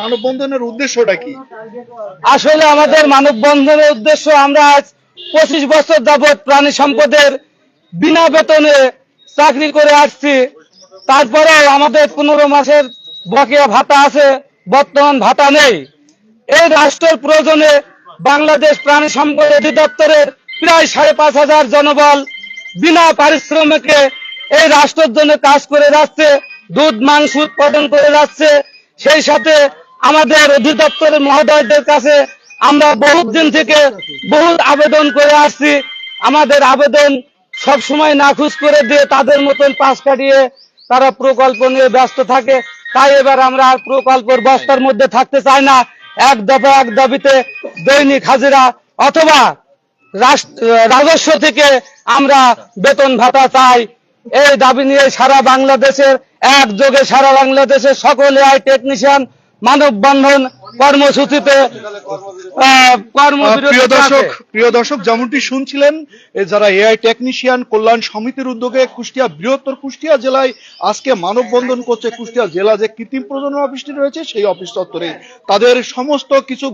মানববন্ধনের উদ্দেশ্যটা কি? আসলে আমাদের মানববন্ধনের উদ্দেশ্য আমরা আজ পঁচিশ বছর যাবৎ প্রাণী সম্পদের বিনা বেতনে চাকরি করে আসছি। তারপরেও আমাদের পনেরো মাসের বকেয়া ভাতা আছে, বর্তমান ভাতা নেই। এই রাষ্ট্রের প্রয়োজনে বাংলাদেশ প্রাণী সম্পদ অধিদপ্তরের প্রায় সাড়ে পাঁচ হাজার জনবল বিনা পারিশ্রমিকে এই রাষ্ট্রের জন্য কাজ করে যাচ্ছে, দুধ, মাংস উৎপাদন করে যাচ্ছে সেই সাথে আমাদের অধিদপ্তরের মহোদয়দের কাছে আমরা বহুত দিন থেকে বহুত আবেদন করে আসছি। আমাদের আবেদন সব সময় নাখুশ করে দিয়ে তাদের মতন পাশ কাটিয়ে তারা প্রকল্প নিয়ে ব্যস্ত থাকে। তাই এবার আমরা আর প্রকল্পের বস্তার মধ্যে থাকতে চাই না। এক দফা এক দাবিতে দৈনিক হাজিরা অথবা রাজস্ব থেকে আমরা বেতন ভাতা চাই। এই দাবি নিয়ে সারা বাংলাদেশের একযোগে সারা বাংলাদেশের সকল এআই টেকনিশিয়ান মানববন্ধন কর্মসূচিতে প্রিয় দর্শক প্রিয় দর্শক যেমনটি শুনছিলেন যারা এআই টেকনিশিয়ান কল্যাণ সমিতির উদ্যোগে কুষ্টিয়া বৃহত্তর কুষ্টিয়া জেলায় আজকে মানববন্ধন করছে কুষ্টিয়া জেলা যে কৃত্রিম প্রজনন অফিসটি রয়েছে সেই অফিস চত্বরে। তাদের সমস্ত কিছু